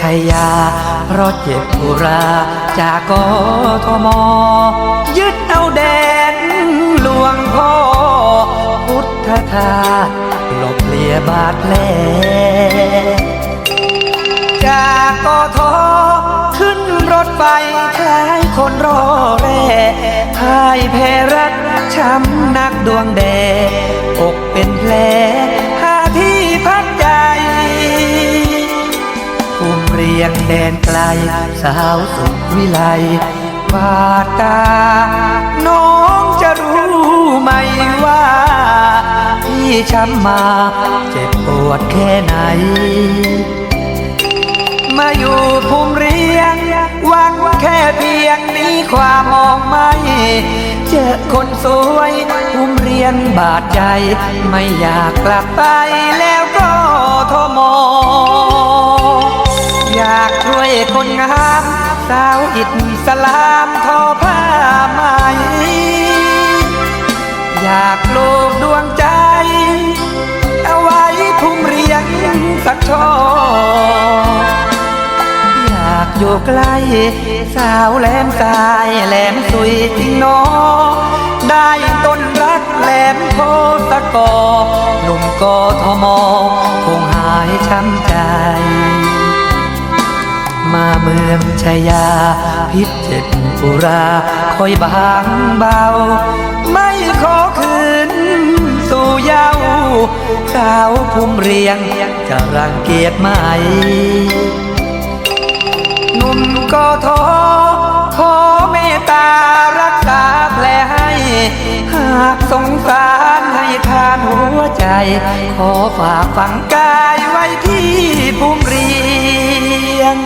ชัยยา เพราะเจ็บปุราจากกทม ยึดเอาแดนหลวงพ่อพุทธทาสหลบเลียบาดแผลจากกทขึ้นรถไฟคล้ายคนรอแร่พ่ายแพ้รักช้ำนักดวงแดงอกเป็นแผล เพียงแดนไกล สาวสุดวิไลบาดตา น้องจะรู้ไหมว่า ที่ช้ำมาเจ็บปวดแค่ไหน มาอยู่ภูมิเรียงหวังแค่เพียงนี้ความมองไม่เจอคนสวยภูมิเรียงบาดใจ ไม่อยากกลับไปแล้วก็ทมอ คนงามสาวอิดสลามทอผ้าไหม อยากโลกดวงใจ เอาไว้ภูมิเรียงสักช่ออยากอยู่ใกล้สาวแหลมสายแหลมสุยจริงนอได้ต้นรักแหลมโพสะกอหนุ่มกทมคงหายช้ำใจ เมืองชายา พิษเจ็บปุราคอยบางเบา ไม่ขอคืนสู่เยาว์สาวภูมิเรียง จะรังเกียจไหมหนุ่มก็ท้อขอเมตตารักษาแผลให้ หากสงสารให้ทานหัวใจ ขอฝากฝังกายไว้ที่ภูมิเรียง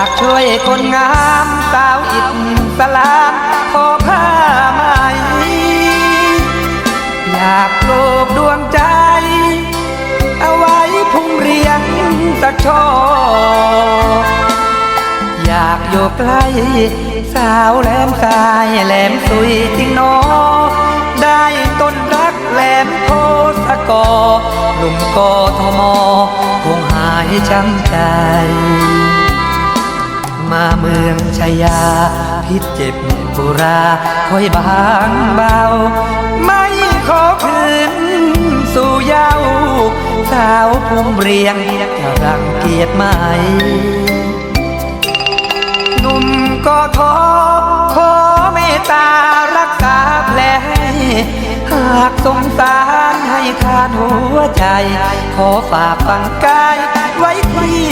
ากช่วยคนงามสาวอิสลามขอผ้าไหม อยากโลบดวงใจ เอาไว้พุ่งเรียงสักช่ออยากอยู่ใกล้สาวแหลมสายแหลมสุยจริงนอได้ต้นรักแหลมโพสะกอหนุ่มกทมคงหายช้ำใจ มาเมืองชายา พิษเจ็บปุราคอยบางเบา ไม่ขอคืนสู่เยาวสาวภูมิเรียงจะรังเกียจไหมหนุ่มก็ท้อขอเมตตารักษาแผลหากสงสารให้ทานหัวใจ ขอฝากฝังกายไว้ที่